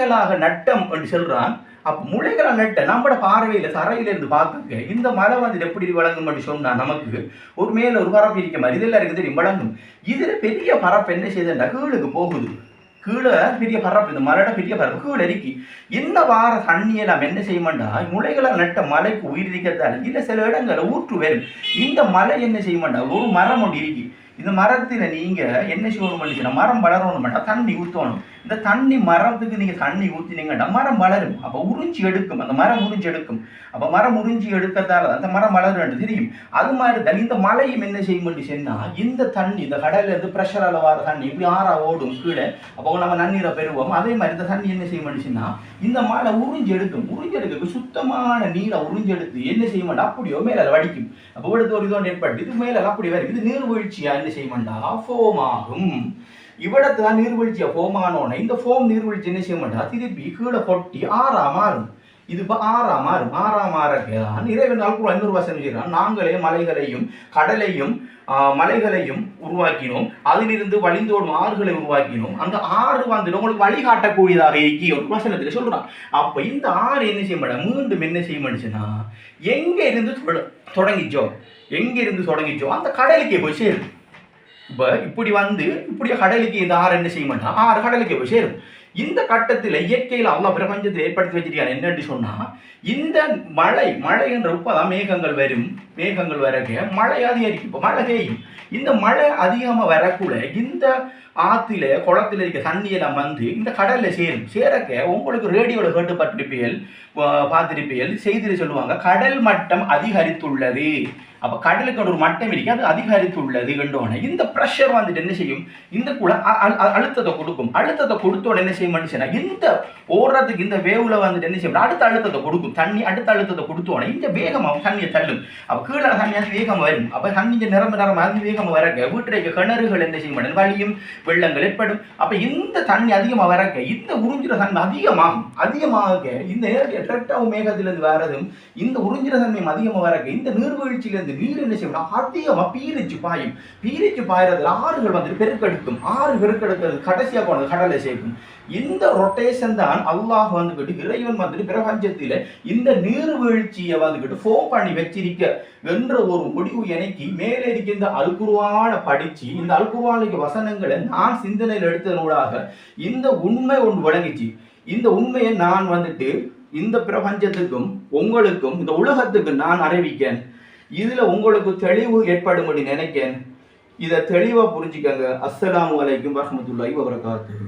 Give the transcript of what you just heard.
முளைகளாக நட்டம் என்று சொல்கிறான் அப்போ முளைகளை நட்ட நம்மட பார்வையில் தரையிலேருந்து பார்க்க இந்த மலை வந்து எப்படி வழங்கும் அப்படி சொன்னால் நமக்கு ஒரு மேலே ஒரு பரப்பு இருக்க மாதிரி இதெல்லாம் இருக்குது தெரியும் வழங்கும் இதில் பெரிய பரப்பு என்ன செய்யுதுன்னா கீழுக்கு போகுது. கீழே பெரிய பரப்பு இந்த மலையோட பெரிய பரப்பு கீழே இருக்கி. இந்த வார தண்ணியை நாம் என்ன செய்ய முளைகளை நட்ட மலைக்கு உயிர் இருக்கத்தால இல்ல சில இடங்களில் ஊற்று வரும். இந்த மலை என்ன செய்ய ஒரு மரம் ஒன்று இருக்கு. இந்த மரத்தில் நீங்கள் என்ன செய்யணும் பண்ணிச்சுன்னா மரம் வளரணும் மாட்டா தண்ணி ஊற்றணும் இந்த தண்ணி மரத்துக்கு நீங்கள் தண்ணி ஊற்றினீங்கன்னா மரம் வளரும். அப்போ உறிஞ்சி எடுக்கும். அந்த மரம் உறிஞ்சி எடுக்கும். அப்போ மரம் உறிஞ்சி எடுக்கிறதால அந்த மரம் வளரும் தெரியும். அது மாதிரி தான் இந்த மலையும் என்ன செய்யும் சொன்னால் இந்த தண்ணி இந்த கடல்லேருந்து ப்ரெஷர் பிரஷரால தண்ணி இப்படி ஆறா ஓடும் கீழே. அப்போ நம்ம நன்னீரை பெறுவோம். அதே மாதிரி இந்த தண்ணி என்ன செய்யும் பண்ணிச்சுன்னா இந்த மலை உறிஞ்சி எடுக்கும். உறிஞ்சி எடுக்க சுத்தமான நீரை உறிஞ்சி எடுத்து என்ன செய்ய மாட்டா அப்படியோ மேலே அதை வடிக்கும். அப்போ எடுத்து ஒரு இதோ நெற்பட்டு இது மேலே அப்படி வரும். இது நீர்வீழ்ச்சியா என்ன செய்ய மாட்டா ஃபோம் ஆகும். இவ்விடத்துல தான் ஃபோம் ஆனோடனே இந்த ஃபோம் நீர்வீழ்ச்சி என்ன செய்ய மாட்டா திருப்பி கீழே கொட்டி ஆறா மாறும் இது இப்போ ஆறா மாறும் ஆறா மாறதான் இறைவன் அல்குரா ஐநூறு வசனம் செய்கிறான் நாங்களே மலைகளையும் கடலையும் மலைகளையும் உருவாக்கினோம். அதிலிருந்து வழிந்தோடும் ஆறுகளை உருவாக்கினோம். அந்த ஆறு வந்துட்டு உங்களுக்கு வழிகாட்டக்கூடியதாக இருக்கி ஒரு வசனத்தில் சொல்றான். அப்ப இந்த ஆறு என்ன செய்ய மாட்டா மீண்டும் என்ன செய்ய மாட்டுச்சுன்னா எங்க இருந்து தொட- தொடங்கிச்சோ? எங்க இருந்து தொடங்கிச்சோ? அந்த கடலுக்கே போய் சேரும். இப்போ இப்படி வந்து இப்படி கடலுக்கு இந்த ஆறு என்ன செய்ய மாட்டான் ஆறு கடலுக்கு போய் சேரும். இந்த கட்டத்தில் இயற்கையில் அவ்வளோ பிரபஞ்சத்தை ஏற்படுத்தி வச்சிருக்கான். என்னன்னு சொன்னால் இந்த மழை மழை என்ற உப்பதான் மேகங்கள் வரும் மேகங்கள் வரக்க மழை அதிகரிக்கும். இப்போ மழை பெய்யும். இந்த மழை அதிகமாக வரக்குள்ள இந்த ஆற்றுல குளத்துல இருக்க தண்ணியெல்லாம் வந்து இந்த கடலில் சேரும். சேரக்க உங்களுக்கு ரேடியோவில் கேட்டுப்பட்டிருப்பீர்கள் பா- பார்த்திருப்பீர்கள் செய்தியில் சொல்லுவாங்க கடல் மட்டம் அதிகரித்துள்ளது. அப்ப கடலுக்கு ஒரு மட்டம் இருக்கு அது அதிகரித்துள்ளது கண்டோன இந்த ப்ரெஷர் வந்துட்டு என்ன செய்யும்? இந்த கூட அ- அழுத்தத்தை கொடுக்கும். அழுத்தத்தை கொடுத்தோட என்ன செய்யும் மனுஷனா? இந்த ஓடுறதுக்கு இந்த வேவ்ல வந்துட்டு என்ன செய்யும்? அடுத்த அழுத்தத்தை கொடுக்கும். தண்ணி அடுத்த அழுத்தத்தை கொடுத்தோட இந்த வேகமா தண்ணியை தள்ளும். அப்ப கீழே தண்ணி அது வரும். அப்ப தண்ணி நிரம்ப நிரம்ப அது வேகமாக வரக்க. வீட்டுடைய கிணறுகள் என்ன செய்யும்? வழியும் வெள்ளங்கள் ஏற்படும். அப்ப இந்த தண்ணி அதிகமா வரக்க இந்த உறிஞ்சிற தன்மை அதிகமாகும். அதிகமாக இந்த நேரத்தில் மேகத்திலிருந்து வரதும் இந்த உறிஞ்சிற தன்மை அதிகமாக வரக்க இந்த நீர்வீழ்ச்சியிலிருந்து நீர் என்ன செய்யணும் அதிகமா பீரிச்சு பாயும். பீரிச்சு பாயறதுல ஆறுகள் வந்துட்டு பெருக்கெடுக்கும். ஆறு பெருக்கெடுக்கிறது கடைசியா போனது கடலை சேர்க்கும் இந்த ரொட்டேஷன் தான் அல்லாஹ் வந்துகிட்டு இறைவன் வந்துட்டு பிரபஞ்சத்தில இந்த நீர்வீழ்ச்சியை வந்துகிட்டு ஃபோம் பண்ணி வச்சிருக்க என்ற ஒரு முடிவு எனக்கு மேலே இருக்கின்ற அல்குருவான படிச்சு இந்த அல்குருவானுக்கு வசனங்களை நான் சிந்தனையில் எடுத்ததனூடாக இந்த உண்மை ஒன்று விளங்கிச்சு. இந்த உண்மையை நான் வந்துட்டு இந்த பிரபஞ்சத்துக்கும் உங்களுக்கும் இந்த உலகத்துக்கு நான் அறிவிக்கேன். இதுல உங்களுக்கு தெளிவு ஏற்படும்படி நினைக்கேன். இதை தெளிவாக புரிஞ்சுக்கங்க. அஸ்ஸலாமு அலைக்கும் வரஹ்மத்துல்லாஹி வபரகாத்துஹு.